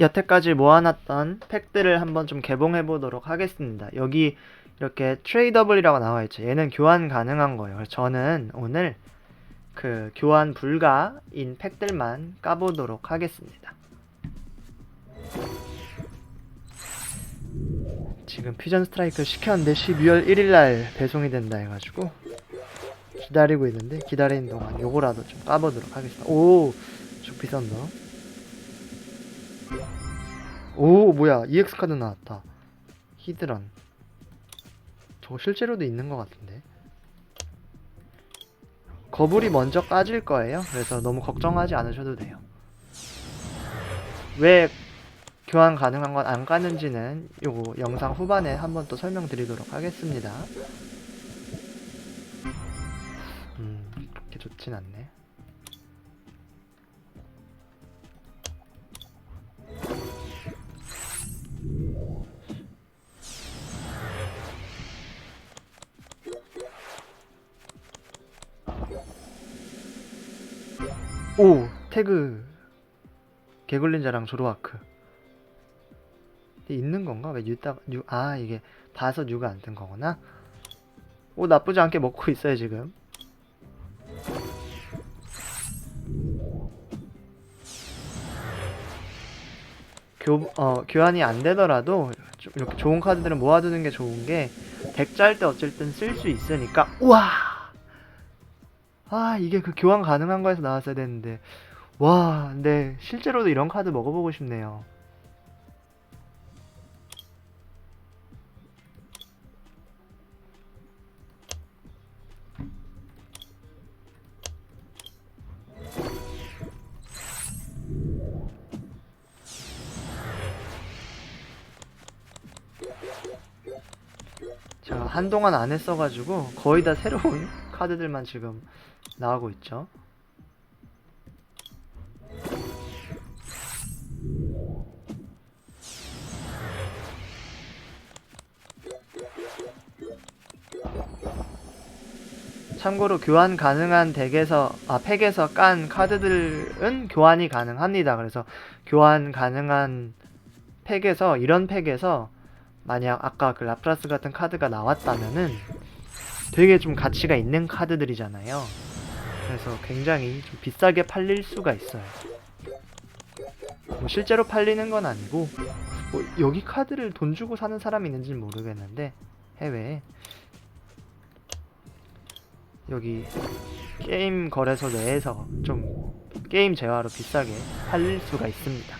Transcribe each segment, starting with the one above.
여태까지 모아놨던 팩들을 한번 좀 개봉해 보도록 하겠습니다. 여기 이렇게 트레이더블이라고 나와 있죠. 얘는 교환 가능한 거예요. 저는 오늘 그 교환 불가인 팩들만 까보도록 하겠습니다. 지금 퓨전 스트라이크 시켰는데 12월 1일 날 배송이 된다 해가지고 기다리고 있는데 기다리는 동안 요거라도 좀 까보도록 하겠습니다. 오, 좀 비싼다. 오 뭐야. EX 카드 나왔다. 히드런 저거 실제로도 있는 것 같은데. 거불이 먼저 까질 거예요? 그래서 너무 걱정하지 않으셔도 돼요. 왜 교환 가능한 건 안 까는지는 요거 영상 후반에 한번 또 설명드리도록 하겠습니다. 음 그렇게 좋진 않네 오 태그. 개굴린자랑 조로아크. 있는 건가? 왜 뉴따 뉴, 아 이게 봐서 뉴가 안 뜬 거구나? 오 나쁘지 않게 먹고 있어요 지금. 교, 어, 교환이 안 되더라도 좀 이렇게 좋은 카드들은 모아두는 게 좋은 게 덱 짤 때 어쨌든 쓸 수 있으니까. 우와 아 이게 그 교환 가능한 거에서 나왔어야 되는데. 와 근데 실제로도 이런 카드 먹어보고 싶네요. 제가 한동안 안 했어가지고 거의 다 새로운 카드들만 지금 나오고 있죠. 참고로 교환 가능한 덱에서 아 팩에서 깐 카드들은 교환이 가능합니다. 그래서 교환 가능한 팩에서 이런 팩에서 만약 아까 그 라프라스 같은 카드가 나왔다면은 되게 좀 가치가 있는 카드들이잖아요. 그래서 굉장히 좀 비싸게 팔릴 수가 있어요. 뭐 실제로 팔리는 건 아니고 뭐 여기 카드를 돈 주고 사는 사람이 있는지는 모르겠는데 해외에 여기 게임 거래소 내에서 좀 게임 재화로 비싸게 팔릴 수가 있습니다.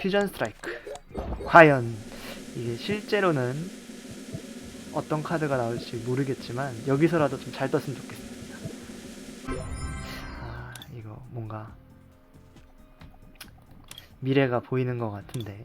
퓨전 스트라이크 과연 이게 실제로는 어떤 카드가 나올지 모르겠지만 여기서라도 좀 잘 떴으면 좋겠습니다. 아 이거 뭔가 미래가 보이는 것 같은데.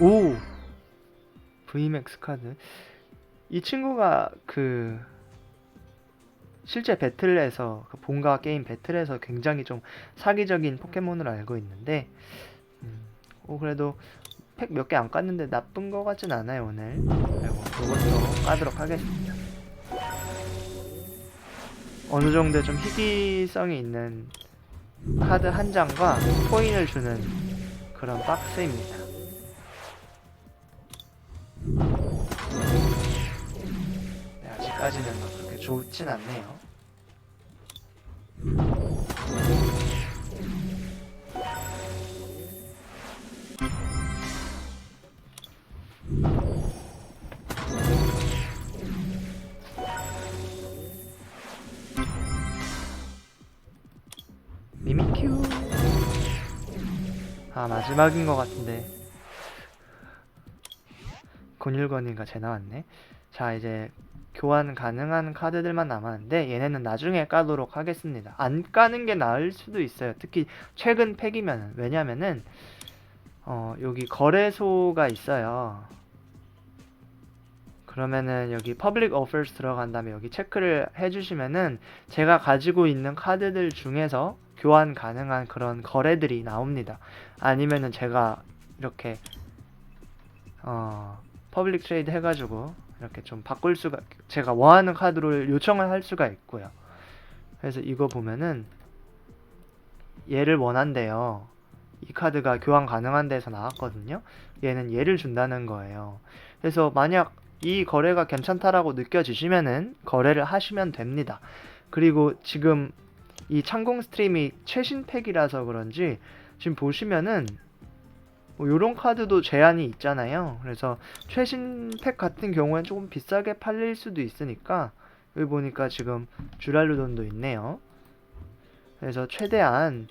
오! VMAX 카드 이 친구가 그 실제 배틀에서 그 본가 게임 배틀에서 굉장히 좀 사기적인 포켓몬으로 알고 있는데 음, 어, 그래도 팩 몇 개 안 깠는데 나쁜 거 같진 않아요 오늘. 그리고 이것도 까도록 하겠습니다. 어느 정도 좀 희귀성이 있는 카드 한 장과 코인을 주는 그런 박스입니다 아직까지는 막 그렇게 좋진 않네요. 미미큐. 아 마지막인 것 같은데. 곤율건이가 제 나왔네. 자, 이제 교환 가능한 카드들만 남았는데 얘네는 나중에 까도록 하겠습니다. 안 까는 게 나을 수도 있어요. 특히 최근 팩이면 왜냐면은 어, 여기 거래소가 있어요. 그러면은 여기 public offers 들어간 다음에 여기 체크를 해주시면은 제가 가지고 있는 카드들 중에서 교환 가능한 그런 거래들이 나옵니다. 아니면은 제가 이렇게 어 퍼블릭 트레이드 해가지고 이렇게 좀 바꿀 수가 제가 원하는 카드를 요청을 할 수가 있고요. 그래서 이거 보면은 얘를 원한대요. 이 카드가 교환 가능한 데서 나왔거든요. 얘는 얘를 준다는 거예요. 그래서 만약 이 거래가 괜찮다라고 느껴지시면은 거래를 하시면 됩니다. 그리고 지금 이 창공 스트림이 최신 팩이라서 그런지 지금 보시면은 뭐 요런 카드도 제한이 있잖아요. 그래서 최신 팩 같은 경우엔 조금 비싸게 팔릴 수도 있으니까 여기 보니까 지금 주랄루돈도 있네요. 그래서 최대한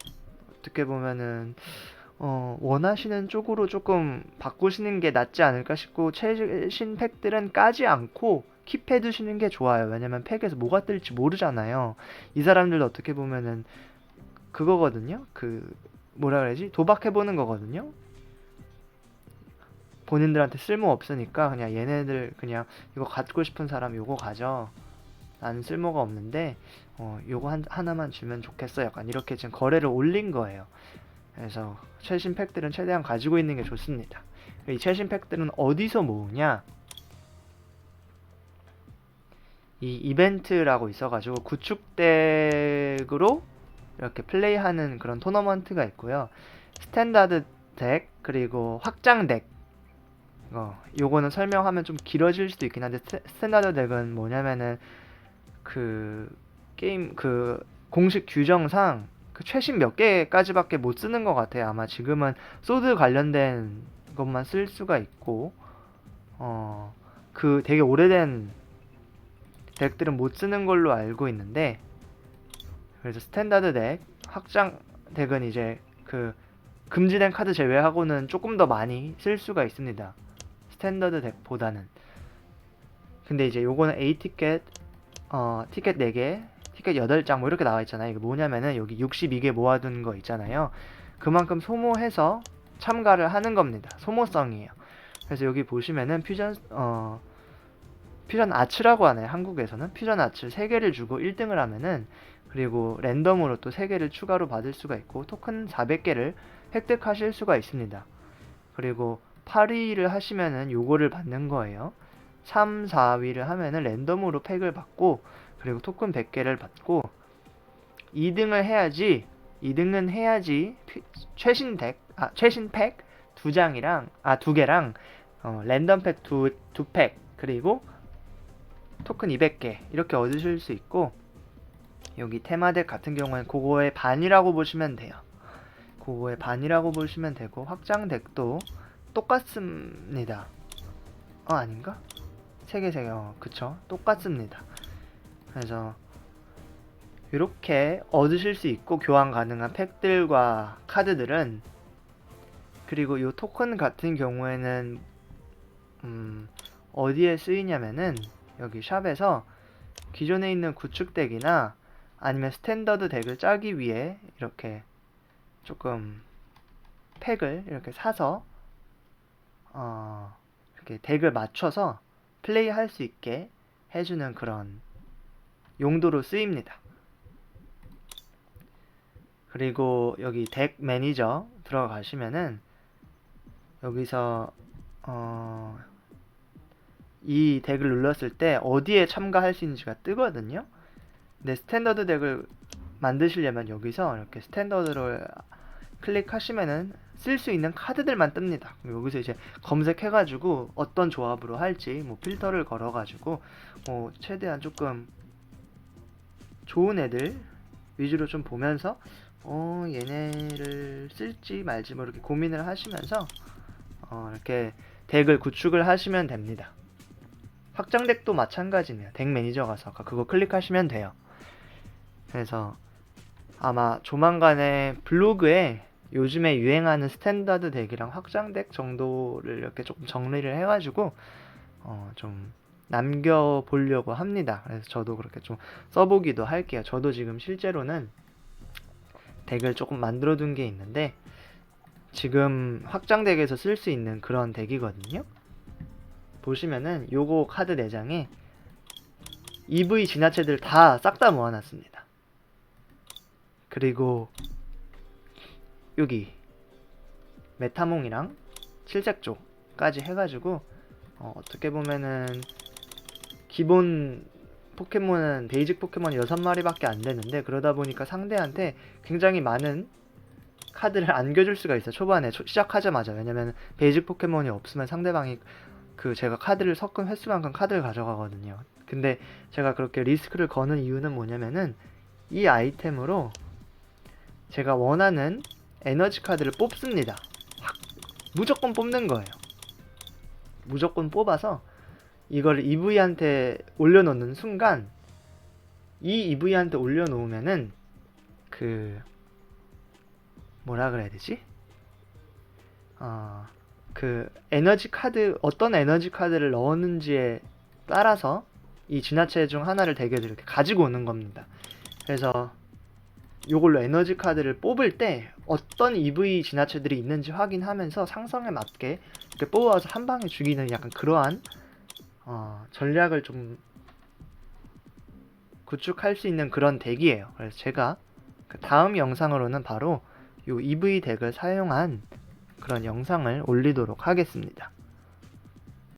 어떻게 보면은 어, 원하시는 쪽으로 조금 바꾸시는 게 낫지 않을까 싶고 최신 팩들은 까지 않고 킵해 두시는 게 좋아요. 왜냐면 팩에서 뭐가 뜰지 모르잖아요. 이 사람들도 어떻게 보면은 그거거든요. 그 뭐라 그래야지? 도박해 보는 거거든요. 본인들한테 쓸모 없으니까 그냥 얘네들 그냥 이거 갖고 싶은 사람 요거 가져. 나는 쓸모가 없는데 어 요거 한, 하나만 주면 좋겠어. 약간 이렇게 지금 거래를 올린 거예요. 그래서 최신 팩들은 최대한 가지고 있는 게 좋습니다. 이 최신 팩들은 어디서 모으냐? 이 이벤트라고 있어가지고 구축덱으로 이렇게 플레이하는 그런 토너먼트가 있고요. 스탠다드 덱 그리고 확장 덱. 어, 요거는 설명하면 좀 길어질 수도 있긴 한데 스탠- 스탠다드 덱은 뭐냐면은 그 게임 그 공식 규정상 그 최신 몇 개까지밖에 못 쓰는 것 같아요. 아마 지금은 소드 관련된 것만 쓸 수가 있고, 어, 그 되게 오래된 덱들은 못 쓰는 걸로 알고 있는데, 그래서 스탠다드 덱, 확장 덱은 이제 그 금지된 카드 제외하고는 조금 더 많이 쓸 수가 있습니다. 스탠다드 덱보다는. 근데 이제 요거는 A 티켓, 어, 티켓 4개, 티켓 8장 뭐 이렇게 나와 있잖아요. 이게 뭐냐면은 여기 62개 모아둔 거 있잖아요. 그만큼 소모해서 참가를 하는 겁니다. 소모성이에요. 그래서 여기 보시면은 퓨전 어 퓨전 아츠라고 하네요. 한국에서는 퓨전 아츠 3개를 주고 1등을 하면은 그리고 랜덤으로 또 3개를 추가로 받을 수가 있고 토큰 400개를 획득하실 수가 있습니다. 그리고 8위를 하시면은 요거를 받는 거예요. 3, 4위를 하면은 랜덤으로 팩을 받고 그리고 토큰 100개를 받고 2등을 해야지 2등은 해야지 피- 최신 덱, 아 최신 팩 두 장이랑 아 두 개랑 어, 랜덤 팩 두 두 팩 그리고 토큰 200개 이렇게 얻으실 수 있고 여기 테마덱 같은 경우엔 그거의 반이라고 보시면 돼요. 그거의 반이라고 보시면 되고 확장 덱도 똑같습니다. 어 아닌가? 세개 세개 어 그쵸 똑같습니다. 그래서 이렇게 얻으실 수 있고 교환 가능한 팩들과 카드들은 그리고 이 토큰 같은 경우에는 음, 어디에 쓰이냐면은 여기 샵에서 기존에 있는 구축 덱이나 아니면 스탠더드 덱을 짜기 위해 이렇게 조금 팩을 이렇게 사서 어, 이렇게 덱을 맞춰서 플레이할 수 있게 해주는 그런 용도로 쓰입니다. 그리고 여기 덱 매니저 들어가시면은 여기서 어, 이 덱을 눌렀을 때 어디에 참가할 수 있는지가 뜨거든요. 근데 스탠더드 덱을 만드시려면 여기서 이렇게 스탠더드를 클릭하시면은 쓸 수 있는 카드들만 뜹니다. 여기서 이제 검색해가지고 어떤 조합으로 할지 뭐 필터를 걸어가지고 뭐 최대한 조금 좋은 애들 위주로 좀 보면서 어 얘네를 쓸지 말지 뭐 이렇게 고민을 하시면서 어 이렇게 덱을 구축을 하시면 됩니다. 확장 덱도 마찬가지네요. 덱 매니저 가서 그거 클릭하시면 돼요. 그래서 아마 조만간에 블로그에 요즘에 유행하는 스탠다드 덱이랑 확장 덱 정도를 이렇게 조금 정리를 해가지고 어 좀 남겨보려고 합니다. 그래서 저도 그렇게 좀 써보기도 할게요. 저도 지금 실제로는 덱을 조금 만들어 둔 게 있는데 지금 확장 덱에서 쓸 수 있는 그런 덱이거든요. 보시면은 요거 카드 4장에 EV 진화체들 다 싹 다 모아놨습니다. 그리고 여기 메타몽이랑 칠색 쪽까지 해가지고 어, 어떻게 보면은 기본 포켓몬은 베이직 포켓몬이 6마리밖에 안 되는데 그러다 보니까 상대한테 굉장히 많은 카드를 안겨줄 수가 있어요 초반에. 초- 시작하자마자. 왜냐면 베이직 포켓몬이 없으면 상대방이 그 제가 카드를 섞은 횟수만큼 카드를 가져가거든요. 근데 제가 그렇게 리스크를 거는 이유는 뭐냐면은 이 아이템으로 제가 원하는 에너지 카드를 뽑습니다 확 무조건 뽑는 거예요 무조건 뽑아서 이걸 EV한테 올려놓는 순간 이 EV한테 올려놓으면은 그 뭐라 그래야 되지? 어, 그 에너지 카드 어떤 에너지 카드를 넣었는지에 따라서 이 진화체 중 하나를 덱에서 이렇게 가지고 오는 겁니다. 그래서 요걸로 에너지 카드를 뽑을 때 어떤 EV 진화체들이 있는지 확인하면서 상성에 맞게 이렇게 뽑아서 한 방에 죽이는 약간 그러한 어, 전략을 좀 구축할 수 있는 그런 덱이에요. 그래서 제가 그 다음 영상으로는 바로 요 EV 덱을 사용한 그런 영상을 올리도록 하겠습니다.